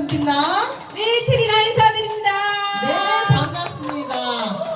빛나? 네, 체리나 인사드립니다. 네, 반갑습니다.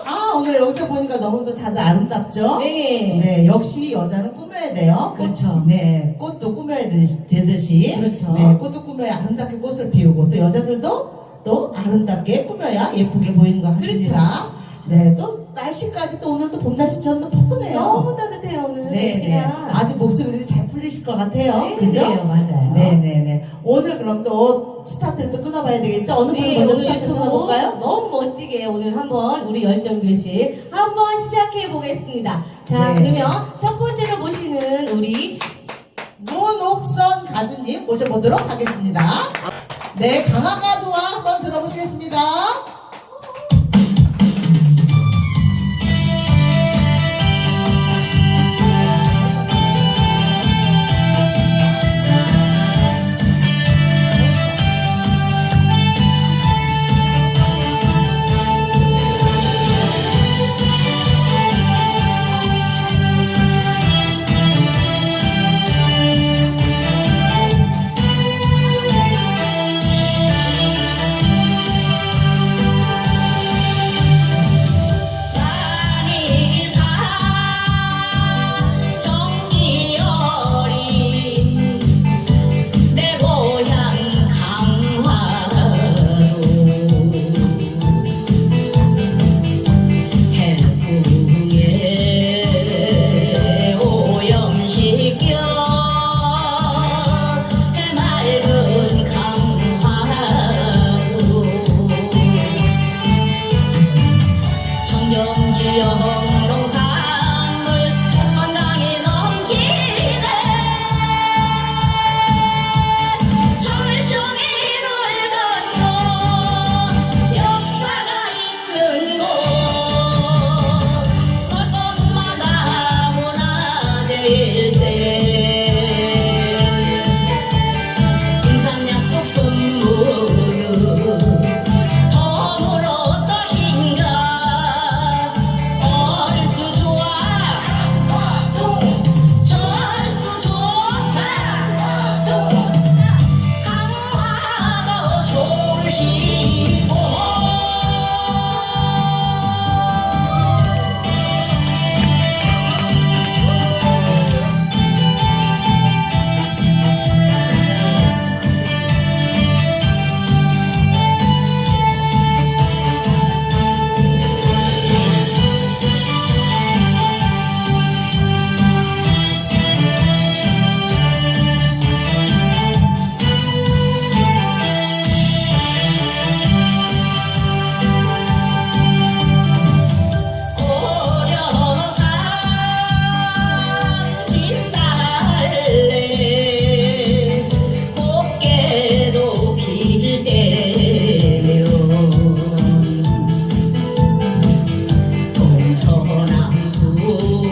아, 오늘 여기서 보니까 너무도 다들 아름답죠? 네. 네, 역시 여자는 꾸며야 돼요. 꽃, 그렇죠. 네, 꽃도 꾸며야 되듯이. 그렇죠. 네, 꽃도 꾸며야 아름답게 꽃을 피우고, 또 여자들도 또 아름답게 꾸며야 예쁘게 보이는 것 같습니다. 네, 또 날씨까지 또 오늘도 봄 날씨처럼 또 포근해요. 너무 따뜻해요, 오늘. 네, 네. 날씨가. 아주 목소리들이 잘 풀리실 것 같아요. 네, 그죠? 네, 맞아요. 네네네. 오늘 그럼 또 스타트를 또 끊어봐야 되겠죠? 어느 분이 네, 먼저 오늘 스타트 유튜브 끊어볼까요? 너무 멋지게 오늘 한번 우리 열정 교실 한번 시작해 보겠습니다. 자, 네. 그러면 첫 번째로 모시는 우리 문옥선 가수님 모셔보도록 하겠습니다. 네, 강화가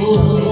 Oh.